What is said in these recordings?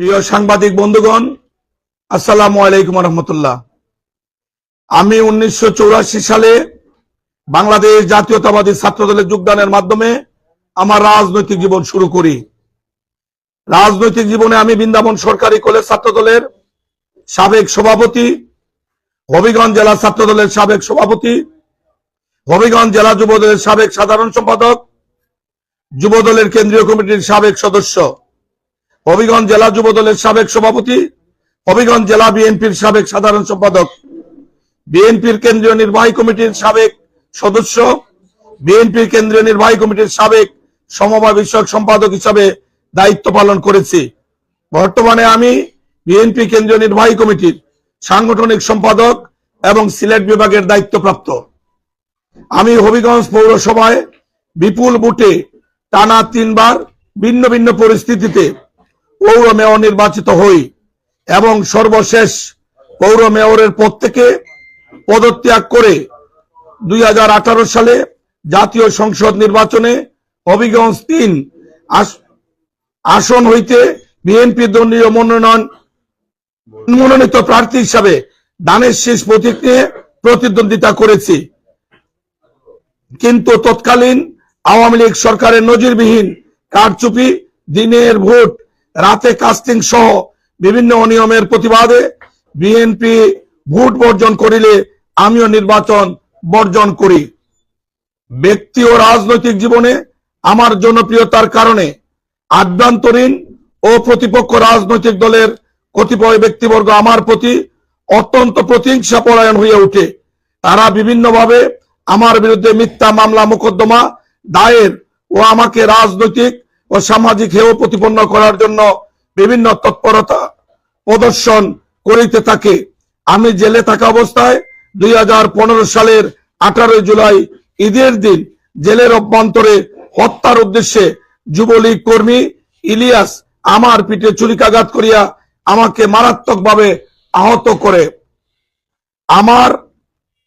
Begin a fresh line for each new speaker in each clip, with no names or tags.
প্রিয় সাংবাদিক বন্ধুগণ, আসসালামু আলাইকুম রহমতুল্লাহ। আমি উনিশশো সালে বাংলাদেশ জাতীয়তাবাদী ছাত্র দলে যোগদানের মাধ্যমে আমার রাজনৈতিক জীবন শুরু করি। রাজনৈতিক জীবনে আমি বৃন্দাবন সরকারি কলেজ ছাত্র দলের সাবেক সভাপতি, হবিগঞ্জ জেলা ছাত্র দলের সাবেক সভাপতি, হবিগঞ্জ জেলা যুব দলের সাবেক সাধারণ সম্পাদক, যুব দলের কেন্দ্রীয় কমিটির সাবেক সদস্য। হবিগঞ্জ জেলা যুব দলের সাবেক সভাপতি, হবিগঞ্জ জেলা বিএনপির সাবেক সাধারণ সম্পাদক, বিএনপির কেন্দ্রীয় নির্বাহী কমিটির সাবেক সদস্য, বিএনপির কেন্দ্রীয় নির্বাহী কমিটির সাবেক সমবায় বিষয়ক সম্পাদক হিসাবে দায়িত্ব পালন করেছি। বর্তমানে আমি বিএনপি কেন্দ্রীয় নির্বাহী কমিটির সাংগঠনিক সম্পাদক এবং সিলেট বিভাগের দায়িত্বপ্রাপ্ত। আমি হবিগঞ্জ পৌরসভায় বিপুল বুটে টানা তিনবার ভিন্ন ভিন্ন পরিস্থিতিতে পৌর মেয়র নির্বাচিত হই এবং সর্বশেষ পৌর মেয়রের পদ থেকে পদত্যাগ করে দুই হাজার আঠারো সালে জাতীয় সংসদ নির্বাচনে হবিগঞ্জ তিন আস- আসন হইতে বিএনপি দলীয় মনোনয়ন, মনোনীত প্রার্থী হিসাবে দানের শেষ প্রতীক নিয়ে প্রতিদ্বন্দ্বিতা করেছি। কিন্তু তৎকালীন আওয়ামী লীগ সরকারের নজিরবিহীন কারচুপি, দিনের ভোট রাতে কাস্টিং সহ বিভিন্ন অনিয়মের প্রতিবাদে বিএনপি ভোট বর্জন করিলে আমিও নির্বাচন বর্জন করি। ব্যক্তি ও রাজনৈতিক জীবনে আমার জনপ্রিয়তার কারণে আভ্যন্তরীণ ও প্রতিপক্ষ রাজনৈতিক দলের কতিপয় ব্যক্তিবর্গ আমার প্রতি অত্যন্ত প্রতিহিংসা পরায়ণ হয়ে ওঠে। তারা বিভিন্নভাবে আমার বিরুদ্ধে মিথ্যা মামলা, মোকদ্দমা দায়ের ও আমাকে রাজনৈতিক ও সামাজিক হেয় প্রতিপন্ন করার জন্য বিভিন্ন তৎপরতা প্রদর্শন করিতে থাকে। আমি জেলে থাকা অবস্থায় দুই হাজার পনেরো সালের আঠারোই জুলাই ঈদের দিন জেলের অভ্যন্তরে হত্যার উদ্দেশ্যে যুবলীগ কর্মী ইলিয়াস আমার পিঠে চুরিকাঘাত করিয়া আমাকে মারাত্মকভাবে আহত করে। আমার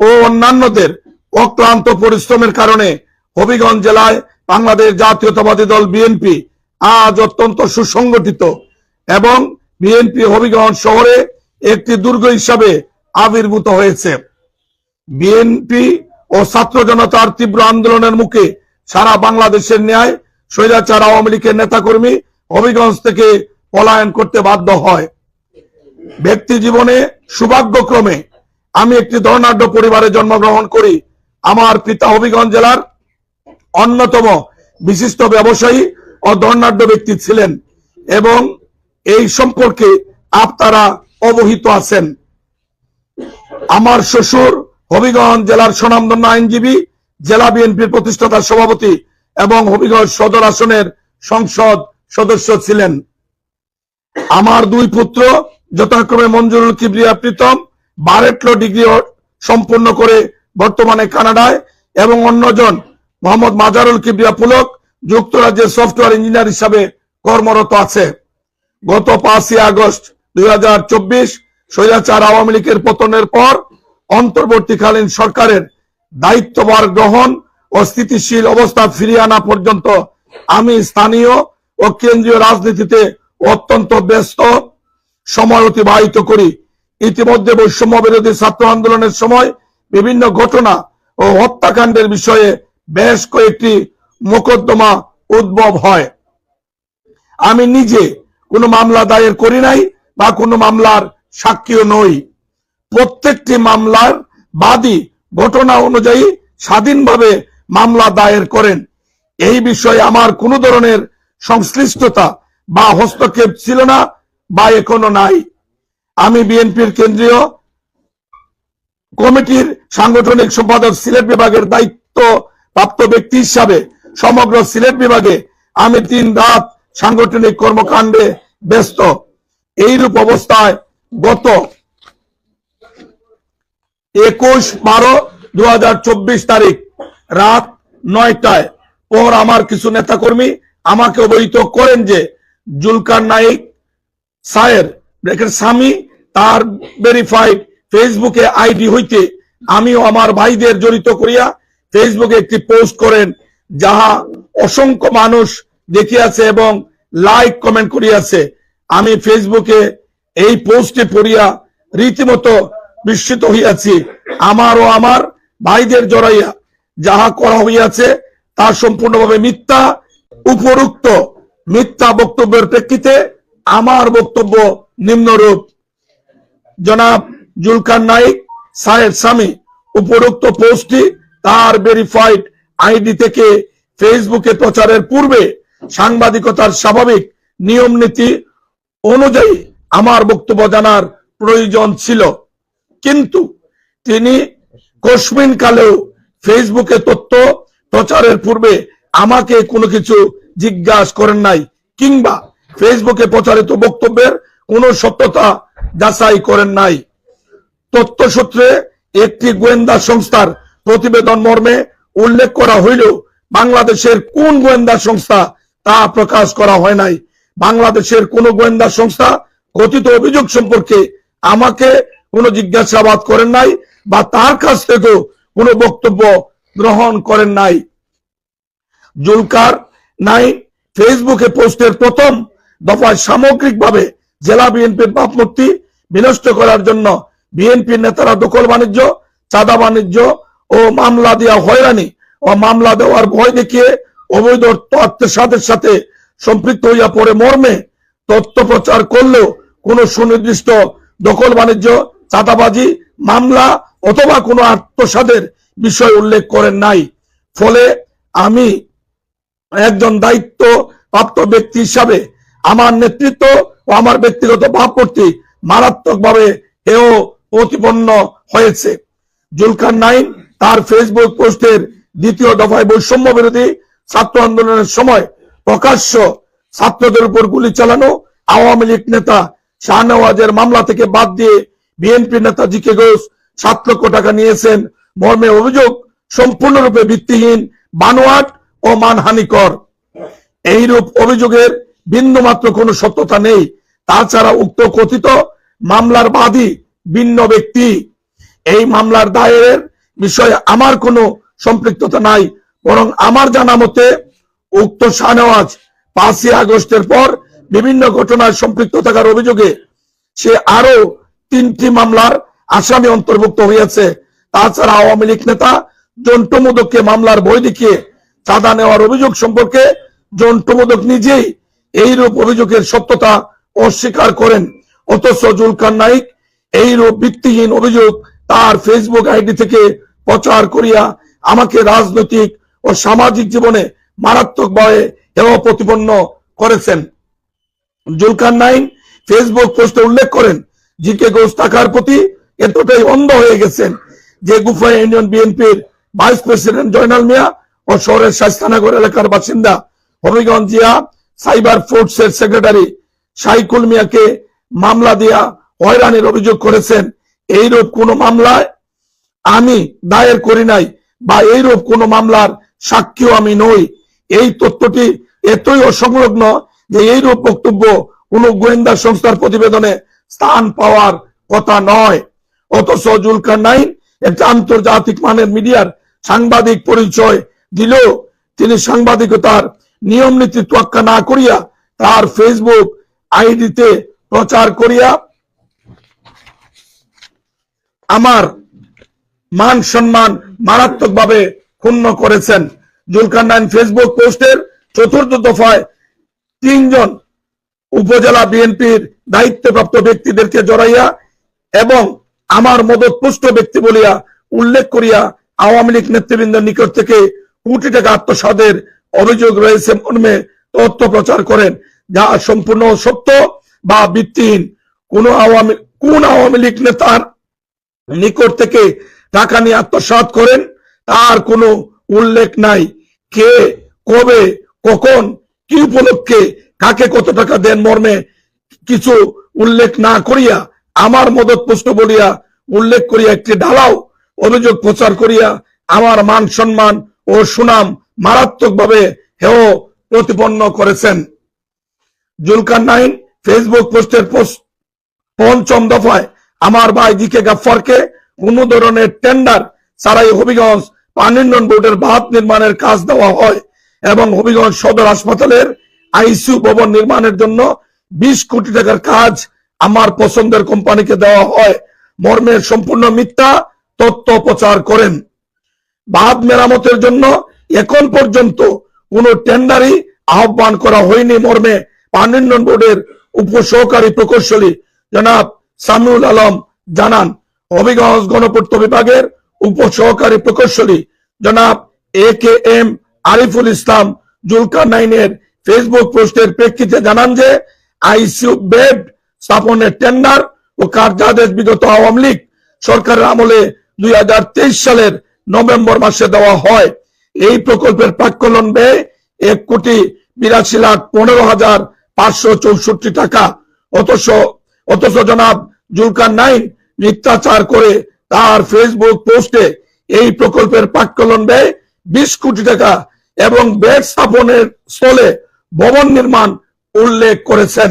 ও অন্যান্যদের অক্লান্ত পরিশ্রমের কারণে হবিগঞ্জ জেলায় বাংলাদেশ জাতীয়তাবাদী দল বিএনপি আজ অত্যন্ত সুসংগঠিত এবং বিএনপি হবিগঞ্জ শহরে একটি দুর্গ হিসাবে আবির্ভূত হয়েছে। বিএনপি ও ছাত্র জনতার তীব্র আন্দোলনের মুখে সারা বাংলাদেশের ন্যায় স্বৈরাচার আওয়ামী লীগের নেতাকর্মী হবিগঞ্জ থেকে পলায়ন করতে বাধ্য হয়। ব্যক্তি জীবনে সৌভাগ্যক্রমে আমি একটি ধর্নাঢ্য পরিবারে জন্মগ্রহণ করি। আমার পিতা হবিগঞ্জ জেলার অন্যতম বিশিষ্ট ব্যবসায়ী ও ধর্নাঢ্য ব্যক্তি ছিলেন এবং এই সম্পর্কে আপনারা অবহিত আছেন। আমার শ্বশুর হবিগঞ্জ জেলার স্বনামধন্য আইনজীবী, জেলা বিএনপির প্রতিষ্ঠাতা সভাপতি এবং হবিগঞ্জ সদর আসনের সংসদ সদস্য ছিলেন। আমার দুই পুত্র যথাক্রমে Monjurul Kibria Pritom, bar at law degree সম্পূর্ণ করে বর্তমানে কানাডায় এবং অন্যজন মোহাম্মদ মাজারুল কিবরিয়া পুলক, যুক্তরাজ্যের সফটওয়্যার ইঞ্জিনিয়ার হিসাবে কর্মরত আছে। গত পাঁচই আগস্ট দুই হাজার চব্বিশ আওয়ামী লীগের পতনের পর অন্তর্বর্তীকালীন সরকারের দায়িত্বভার গ্রহণ ও স্থিতিশীল অবস্থা ফিরিয়ে আনা পর্যন্ত আমি স্থানীয় ও কেন্দ্রীয় রাজনীতিতে অত্যন্ত ব্যস্ত, সময় অতিবাহিত করি। ইতিমধ্যে বৈষম্য বিরোধী ছাত্র আন্দোলনের সময় বিভিন্ন ঘটনা ও হত্যাকাণ্ডের বিষয়ে বেশ কয়েকটি মোকদ্দমা উদ্ভব হয়। আমি নিজে কোনো মামলা দায়ের করি নাই বা কোনো মামলার সাক্ষীও নই। প্রত্যেকটি মামলার বাদী ঘটনা অনুযায়ী স্বাধীনভাবে মামলা দায়ের করেন। এই বিষয়ে আমার কোনো ধরনের সংশ্লিষ্টতা বা হস্তক্ষেপ ছিল না বা এখনও নাই। আমি বিএনপির কেন্দ্রীয় কমিটির সাংগঠনিক সম্পাদক সিলেট বিভাগের দায়িত্ব প্রাপ্ত ব্যক্তি হিসাবে সমগ্র সিলেট বিভাগে আমি তিন রাত সাংগঠনিক কর্মকাণ্ডে ব্যস্ত। এইরূপ অবস্থায় গত একুশ বারো দু তারিখ রাত নয়টায় পর আমার কিছু নেতাকর্মী আমাকে অবহিত করেন যে জুলকার নাইক সায়ের ব্রেকের স্বামী, তার ভেরিফাইড ফেসবুকে আইডি হইতে আমিও আমার ভাইদের জড়িত করিয়া ফেসবুকে একটি পোস্ট করেন, যাহা অসংখ্য মানুষ দেখিয়াছে এবং লাইক কমেন্ট করিয়াছে। আমি ফেসবুকে এই পোস্টে পড়িয়া রীতিমতো বিস্মিত হইয়াছি। আমার ও আমার ভাইদের জড়াইয়া যাহা করা হইয়াছে, তা সম্পূর্ণভাবে মিথ্যা, উপরুক্ত মিথ্যা বক্তব্যের প্রেক্ষিতে আমার বক্তব্য নিম্নরূপ। জনাব জুলকার নাইক সাহেব স্বামী, উপরোক্ত পোস্টটি তার ভেরিফাইড আইডি থেকে ফেসবুকে প্রচারের পূর্বে সাংবাদিকতার স্বাভাবিক নিয়ম নীতি অনুযায়ী আমার বক্তব্য জানার প্রয়োজন ছিল। কিন্তু তিনি কসমিন কালেও ফেসবুকে তথ্য প্রচারের পূর্বে আমাকে কোনো কিছু জিজ্ঞাসা করেন নাই কিংবা ফেসবুকে প্রচারিত বক্তব্যের কোনো সত্যতা যাচাই করেন নাই। তথ্যসূত্রে একটি গোয়েন্দা সংস্থার প্রতিবেদন মর্মে উল্লেখ করা হইলেও বাংলাদেশের কোন গোয়েন্দা সংস্থা তা প্রকাশ করা হয় নাই। বাংলাদেশের কোন গোয়েন্দা সংস্থা কথিত অভিযোগ সম্পর্কে আমাকে কোনো জিজ্ঞাসাবাদ করেন নাই বা তার কাছ থেকেও কোনো বক্তব্য গ্রহণ করেন নাই। জুলকার নাই ফেসবুকে পোস্টের প্রথম দফায় সামগ্রিকভাবে জেলা বিএনপির ভাবমূর্তি বিনষ্ট করার জন্য বিএনপির নেতারা দখল বাণিজ্য, চাঁদা বাণিজ্য ও মামলা দেওয়া হয়রানি, ও মামলা দেওয়ার ভয় দেখিয়ে অবৈধ তত্ত্বের সাথে সম্পৃক্ত হইয়া পড়ে মর্মে তথ্য প্রচার করলেও কোনো সুনির্দিষ্ট দখল বাণিজ্য, চাঁদাবাজি, মামলা অথবা কোনো আত্মসাদের বিষয় উল্লেখ করেন নাই। ফলে আমি একজন দায়িত্ব প্রাপ্ত ব্যক্তি হিসাবে আমার নেতৃত্ব ও আমার ব্যক্তিগত ভাবমূর্তি মারাত্মকভাবে হেও প্রতিপন্ন হয়েছে। জুলকার নাইন তার ফেসবুক পোস্টের দ্বিতীয় দফায় বৈষম্য বিরোধী ছাত্র আন্দোলনের সময় প্রকাশ্য ছাত্রদের উপর গুলি চালানো আওয়ামী লীগ নেতা শাহনওয়াজের মামলা থেকে বাদ দিয়ে বিএনপি নেতা জি কে ঘোষ সাত লক্ষ টাকা নিয়েছেন। মর্মে অভিযোগ সম্পূর্ণরূপে ভিত্তিহীন, বানোয়াট ও মানহানিকর। এইরূপ অভিযোগের বিন্দু মাত্র কোনো সত্যতা নেই। তাছাড়া উক্ত কথিত মামলার বাদী ভিন্ন ব্যক্তি। এই মামলার দায়ের বিষয়ে আমার কোনো সম্পৃক্ততা নাই, বরং আমার জানা মতে উক্ত শাহনওয়াজ পাঁচই আগস্টের পর বিভিন্ন ঘটনায় সম্পৃক্ত থাকার অভিযোগে সে আরও তিনটি মামলার আসামি অন্তর্ভুক্ত হয়েছে তাছাড়া আওয়ামী লীগ নেতা জন্টু মোদককে মামলার বই দেখিয়ে চাঁদা নেওয়ার অভিযোগ সম্পর্কে জন্টু মোদক নিজেই এইরূপ অভিযোগের সত্যতা অস্বীকার করেন। অথচ জুলকার নাইক এইরূপ ভিত্তিহীন অভিযোগ তার ফেসবুক আইডি থেকে প্রচার করিয়া আমাকে রাজনৈতিক ও সামাজিক জীবনে মারাত্মকভাবে হেয় প্রতিপন্ন করেছেন। জুলকার নাইন ফেসবুক পোস্টে উল্লেখ করেন জি কে টাকার প্রতি এতটাই অন্ধ হয়ে গেছেন যে গুফা ইউনিয়ন বিএনপির ভাইস প্রেসিডেন্ট জয়নাল মিয়া ও শহরের শাস্তানগর এলাকার বাসিন্দা হবিগঞ্জ জিয়া, সাইবার ফোর্সের সেক্রেটারি সাইকুল মিয়াকে মামলা দিয়া হয়রানির অভিযোগ করেছেন। এইরূপ কোন মামলায় আমি দায়ের করি নাই বা এইরূপ কোন মামলার সাক্ষীও আমি নই। এই তথ্যটি এতই অসংলগ্ন যে এইরূপ বক্তব্য কোন গোয়েন্দা সংস্থার প্রতিবেদনে স্থান পাওয়ার কথা নয়। অথচ জুলকার নাইন একটা আন্তর্জাতিক মানের মিডিয়ার সাংবাদিক পরিচয় দিলেও তিনি সাংবাদিকতার নিয়ম নীতি তোয়াক্কা না করিয়া তার ফেসবুক আইডিতে প্রচার করিয়া আমার মান সম্মান মারাত্মকভাবে ক্ষুণ্ণ করেছেন। জুলকার নাইন ফেসবুক পোস্টের চতুর্থ দফায় তিনজন উপজেলা বিএনপির দায়িত্বপ্রাপ্ত ব্যক্তিদেরকে জড়াইয়া এবং আমার মদত পুষ্ট ব্যক্তি বলিয়া উল্লেখ করিয়া আওয়ামী লীগ নেতৃবৃন্দের নিকট থেকে কোটি টাকা আত্মসাদের অভিযোগ রয়েছে মর্মে তথ্য প্রচার করেন, যা সম্পূর্ণ সত্য বা ভিত্তিহীন। কোন আওয়ামী কোন আওয়ামী লীগ নেতার নিকট থেকে টাকা নিয়ে আত্মসাৎ করেন। তার কোনো উল্লেখ নাই কে, কবে, কখন, কি উপলক্ষে, কাকে কত টাকা দেন মর্মে কিছু উল্লেখ না করিয়া, আমার মদত পুষ্ট বলিয়া উল্লেখ করিয়া একটি ঢালাও অভিযোগ প্রচার করিয়া আমার মান সম্মান ও সুনাম মারাত্মকভাবে হেয় প্রতিপন্ন করেছেন। জুলকার নাইন ফেসবুক পোস্টের পোস্ট পঞ্চম দফায় আমার ভাই দিকে গাফারকে কোন ধরনের টেন্ডার ছাড়াই হবিগঞ্জ পানি উন্নয়ন বোর্ডের বাঁধ নির্মাণের কাজ দেওয়া হয় এবং হবিগঞ্জ সদর হাসপাতালের আইসিউ ভবন নির্মাণের জন্য বিশ কোটি টাকার কাজ আমার পছন্দের কোম্পানিকে দেওয়া হয়। মর্মের সম্পূর্ণ মিথ্যা তথ্য প্রচার করেন। বাঁধ মেরামতের জন্য এখন পর্যন্ত কোনো টেন্ডারই আহ্বান করা হয়নি মর্মে পানি উন্নয়ন বোর্ডের উপসহকারী প্রকৌশলী জনাব সামিউল আলম জানান। হবিগঞ্জ গণপূর্ত বিভাগের উপসহকারী প্রকৌশলী জনাব A K M Ariful Islam Zulkar নাইনের ফেসবুক পোস্টের প্রেক্ষিতে জানান যে আইসিউ বেড স্থাপনের টেন্ডার ও কার্যাদেশ বিগত আওয়ামী লীগ সরকারের আমলে দুই হাজার তেইশ সালের নভেম্বর মাসে দেওয়া হয়। এই প্রকল্পের প্রাক্কলন ব্যয় এক কোটি বিরাশি লাখ পনেরো হাজার পাঁচশো চৌষট্টি টাকা। অথচ অথচ জনাব জুলকার নাইন মিথ্যাচার করে তার ফেসবুক পোস্টে এই প্রকল্পের প্রাক্কলন ব্যয় বিশ কোটি টাকা এবং বেড স্থাপনের স্থলে ভবন নির্মাণ উল্লেখ করেছেন।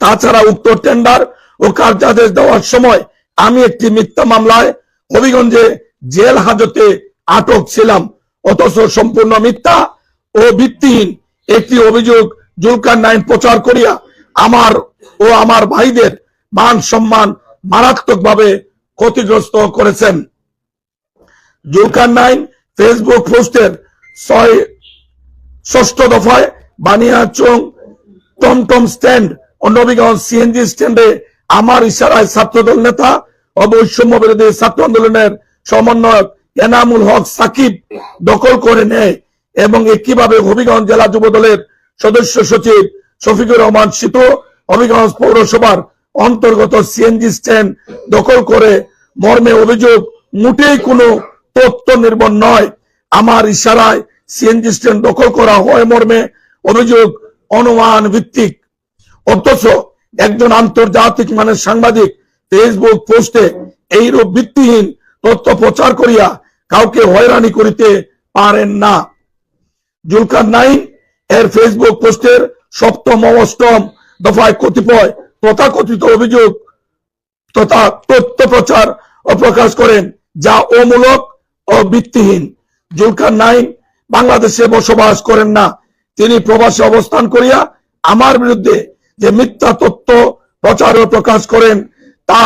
তাছাড়া উক্ত টেন্ডার ও কার্যাদেশ দেওয়ার সময় আমি একটি মিথ্যা মামলায় হবিগঞ্জে জেল হাজতে আটক ছিলাম। অথচ সম্পূর্ণ মিথ্যা ও ভিত্তিহীন একটি অভিযোগ জুলকার নাইন প্রচার করিয়া আমার ও আমার ভাইদের মান সম্মান মারাত্মকভাবে ক্ষতিগ্রস্ত করেছেন। জুলকার নাইন ফেসবুক পোস্টের ছয় ষষ্ঠ দফায় বানিয়াচং টমটম স্ট্যান্ড ও সিএনজি স্ট্যান্ডে আমার ইশারায় ছাত্রদল নেতা অবৈষম্য বিরোধী ছাত্র আন্দোলনের সমন্বয়ক এনামুল হক সাকিব দখল করে নেয় এবং একইভাবে হবিগঞ্জ জেলা যুব দলের সদস্য সচিব শফিকুর রহমান সিতু হবিগঞ্জ পৌরসভার অন্তর্গত সিএনজি স্ট্যান্ড দখল করে মর্মে অভিযোগ, মোটেই কোনো তথ্য নির্ভর নয়। আমার ইশারায় সিএনজি স্ট্যান্ড দখল করা হয় মর্মে অভিযোগ, অনুমান ভিত্তিক। অথচ একজন আন্তর্জাতিক মানের সাংবাদিক ফেসবুক পোস্টে এইরূপ ভিত্তিহীন তথ্য প্রচার করিয়া কাউকে হয়রানি করিতে পারেন না। জুলকার নাইন এর ফেসবুক পোস্টের সপ্তম অষ্টম দফায় কতিপয় তথাকথিত অভিযোগ তথা তথ্য প্রচার ও প্রকাশ করেন, যা অমূলক ও ভিত্তিহীন। জুলকার নাইন, বাংলাদেশে বসবাস করেন না। তিনি প্রবাসে অবস্থান করিয়া আমার বিরুদ্ধে যে মিথ্যা তথ্য প্রচার ও প্রকাশ করেন, তা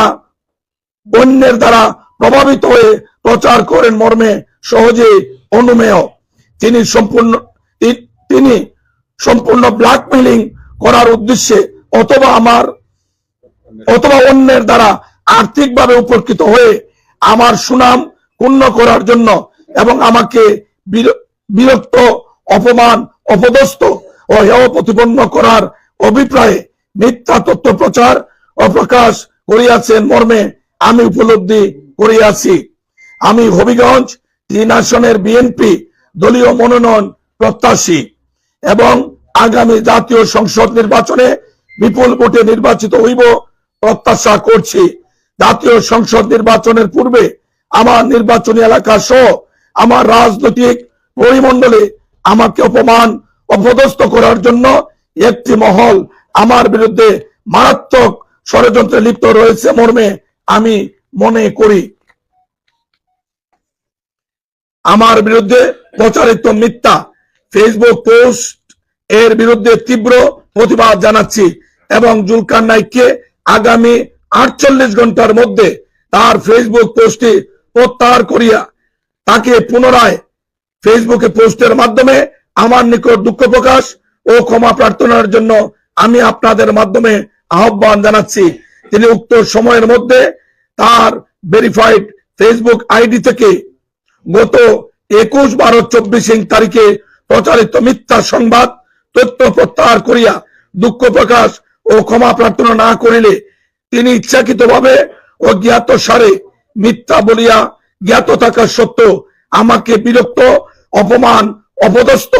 অন্যের দ্বারা প্রভাবিত হয়ে প্রচার করেন মর্মে সহজে অনুমেয়। তিনি সম্পূর্ণ তিনি সম্পূর্ণ ব্ল্যাকমেলিং করার উদ্দেশ্যে অথবা আমার অথবা অন্যের দ্বারা আর্থিকভাবে উপকৃত হয়ে আমার সুনাম ক্ষুণ্ণ করার জন্য এবং আমাকে বিরক্ত, অপমান, অপদস্থ ও হেয় প্রতিপন্ন করার অভিপ্রায়ে মিথ্যা তথ্য প্রচার ও প্রকাশ করিয়াছেন মর্মে আমি উপলব্ধি করিয়াছি। আমি হবিগঞ্জ তিন আসনের বিএনপি দলীয় মনোনয়ন প্রত্যাশী এবং আগামী জাতীয় সংসদ নির্বাচনে বিপুল ভোটে নির্বাচিত হইব প্রত্যাশা করছি। জাতীয় সংসদ নির্বাচনের পূর্বে আমার নির্বাচনী এলাকা সহ আমার রাজনৈতিক পরিমণ্ডলে আমাকে অপমান অপদস্থ করার জন্য একটি মহল আমার বিরুদ্ধে মারাত্মক ষড়যন্ত্রে লিপ্ত রয়েছে মর্মে আমি মনে করি। আমার বিরুদ্ধে প্রচারিত মিথ্যা ফেসবুক পোস্ট এর বিরুদ্ধে তীব্র প্রতিবাদ জানাচ্ছি এবং জুলকার নাইককে আগামী আটচল্লিশ ঘণ্টার মধ্যে তার ফেসবুক পোস্টটি প্রত্যাহার করিয়া তাকে পুনরায় ফেসবুকে পোস্টের মাধ্যমে আমার নিকট দুঃখ প্রকাশ ও ক্ষমা প্রার্থনার জন্য আমি আপনাদের মাধ্যমে আহ্বান জানাচ্ছি। তিনি উক্ত সময়ের মধ্যে তার ভেরিফাইড ফেসবুক আইডি থেকে গত একুশ বারো চব্বিশ তারিখে প্রচারিত মিথ্যা সংবাদ, তথ্য প্রত্যাহার করিয়া দুঃখ প্রকাশ ও ক্ষমা প্রার্থনা না করিলে তিনি ইচ্ছাকৃতভাবে ও জ্ঞাত সারে মিথ্যা বলিয়া জ্ঞাত থাকা সত্ত্বেও আমাকে বিরক্ত, অপমান, অপদস্থ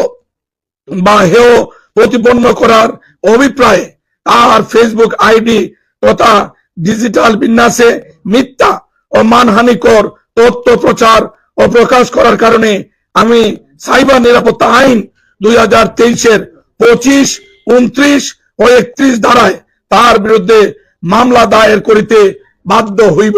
বা হেয় প্রতিপন্ন করার অভিপ্রায়ে তার ফেসবুক আইডি তথা ডিজিটাল বিন্যাসে মিথ্যা ও মানহানিকর তথ্য প্রচার ও প্রকাশ করার কারণে আমি সাইবার নিরাপত্তা আইন দুই হাজার তেইশের পঁচিশ, উনত্রিশ ও একত্রিশ ধারায় তার বিরুদ্ধে মামলা দায়ের করিতে বাধ্য হইব।